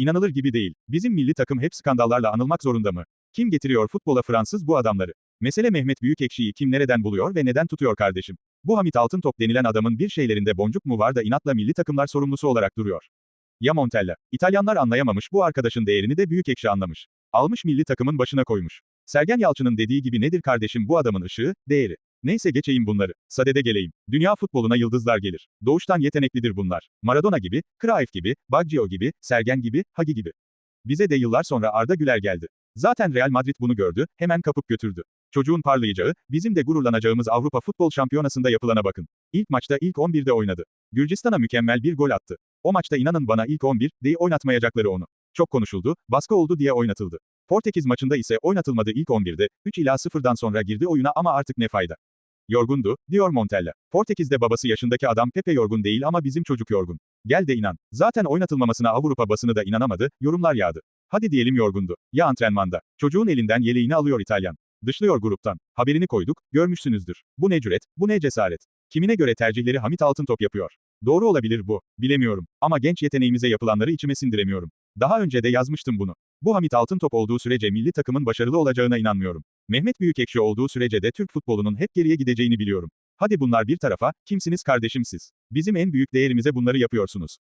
İnanılır gibi değil. Bizim milli takım hep skandallarla anılmak zorunda mı? Kim getiriyor futbola Fransız bu adamları? Mesele Mehmet Büyükekşi'yi kim nereden buluyor ve neden tutuyor kardeşim? Bu Hamit Altıntop denilen adamın bir şeylerinde boncuk mu var da inatla milli takımlar sorumlusu olarak duruyor. Ya Montella. İtalyanlar anlayamamış bu arkadaşın değerini de Büyükekşi anlamış. Almış milli takımın başına koymuş. Sergen Yalçın'ın dediği gibi nedir kardeşim bu adamın ışığı, değeri? Neyse geçeyim bunları. Sadede geleyim. Dünya futboluna yıldızlar gelir. Doğuştan yeteneklidir bunlar. Maradona gibi, Cruyff gibi, Baggio gibi, Sergen gibi, Hagi gibi. Bize de yıllar sonra Arda Güler geldi. Zaten Real Madrid bunu gördü, hemen kapıp götürdü. Çocuğun parlayacağı, bizim de gururlanacağımız Avrupa Futbol Şampiyonası'nda yapılana bakın. İlk maçta ilk 11'de oynadı. Gürcistan'a mükemmel bir gol attı. O maçta inanın bana ilk 11 diye oynatmayacakları onu. Çok konuşuldu, baskı oldu diye oynatıldı. Portekiz maçında ise oynatılmadı ilk 11'de, 3 ila 0'dan sonra girdi oyuna ama artık ne fayda. Yorgundu, diyor Montella. Portekiz'de babası yaşındaki adam Pepe yorgun değil ama bizim çocuk yorgun. Gel de inan. Zaten oynatılmamasına Avrupa basını da inanamadı, yorumlar yağdı. Hadi diyelim yorgundu. Ya antrenmanda. Çocuğun elinden yeleğini alıyor İtalyan. Dışlıyor gruptan. Haberini koyduk, görmüşsünüzdür. Bu ne cüret, bu ne cesaret. Kimine göre tercihleri Hamit Altıntop yapıyor. Doğru olabilir bu, bilemiyorum. Ama genç yeteneğimize yapılanları içime sindiremiyorum. Daha önce de yazmıştım bunu. Bu Hamit Altıntop olduğu sürece milli takımın başarılı olacağına inanmıyorum. Mehmet Büyükekşi olduğu sürece de Türk futbolunun hep geriye gideceğini biliyorum. Hadi bunlar bir tarafa, kimsiniz kardeşim siz? Bizim en büyük değerimize bunları yapıyorsunuz.